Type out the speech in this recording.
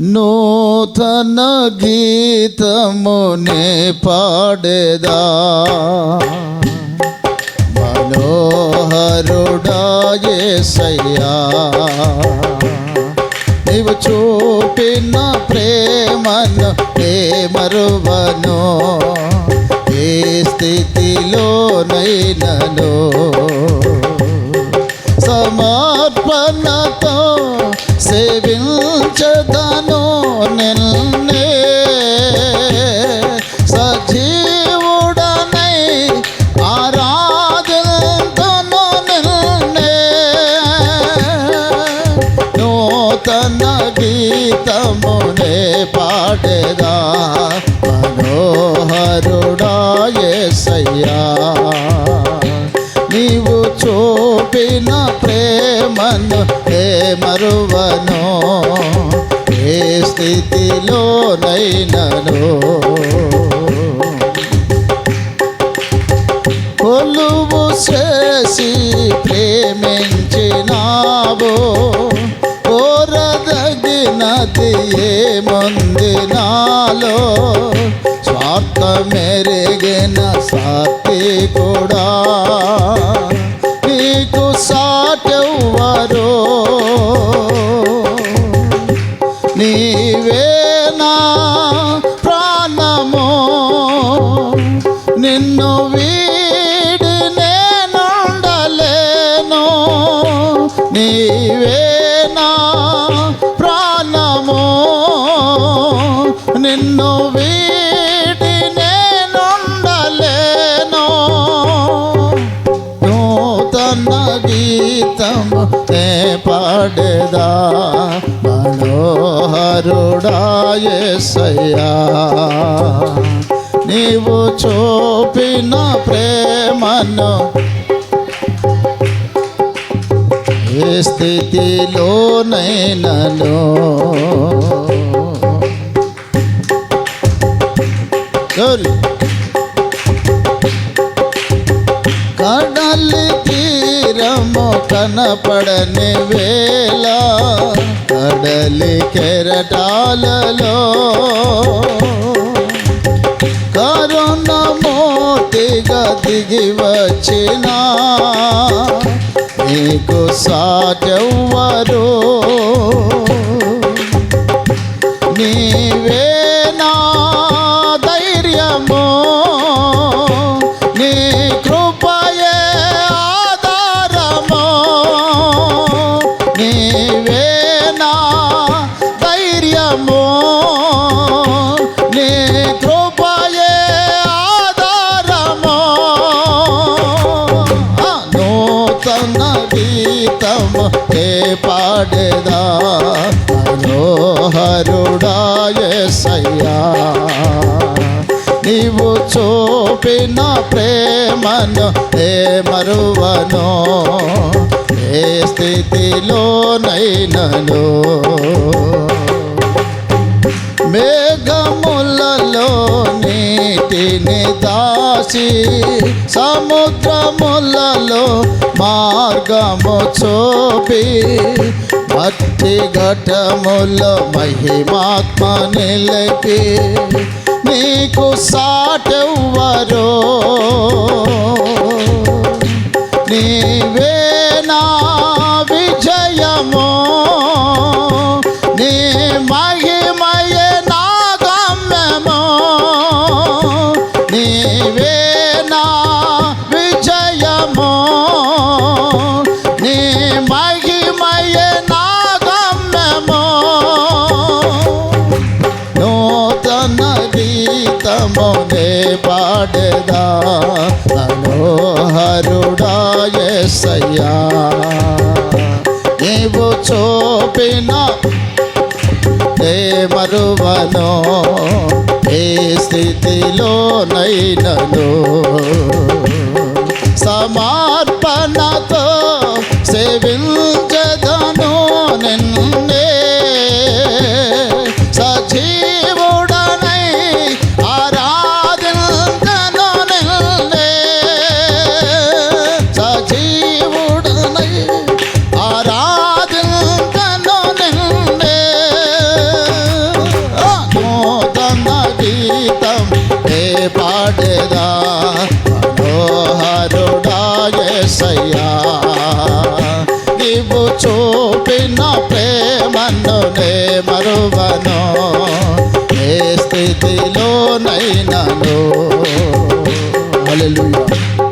నూతన గీతమునే పాడేదా. మనోహరుడాయేసయ్యా నీవు చూపిన ప్రేమను ఏ మరువను. ప్రేమను ఏ మరువను ఏ స్థితిలోనైనను. కొలువు చేసి ప్రేమించినావు కోరదగినది ఏముంది నాలో? స్వార్థ మెరిగిన సాతి కూడా నిన్ను వీడి నేనుండలేను. నీవేనా ప్రాణము. నిన్ను వీడి నేనుండలేను. నూతన గీతము నే పాడేదా? మనోహరుడాయేసయ్యా నీవు చూపిన ప్రేమను ఏ స్థితిలోనైనను Glory. కడలి తీరము కనపడని వేళ కడలి కెరటాలలో మోతిగా దిగి వచ్చినా నీకు సాటెవ్వరు. నీవే పాడేదా? మనోహరుడాయసయ్యా నీవు చూపిన ప్రేమను ఏ మరువను? ఏ స్థితిలోనైనను? మేఘములలో నీటిని దాసి సముద్రములలో మార్గము చూపి భక్తి ఘటముల మహిమాత్మ నిలిపి నీకు సాటెవ్వరో. నీవేనా పాడేదా? మనోహరుడాయసయ్యా నీవు చూపిన ఏ మరువను ఏ స్థితిలో నైనను సమర్పణతో సేవిల్ Hallelujah.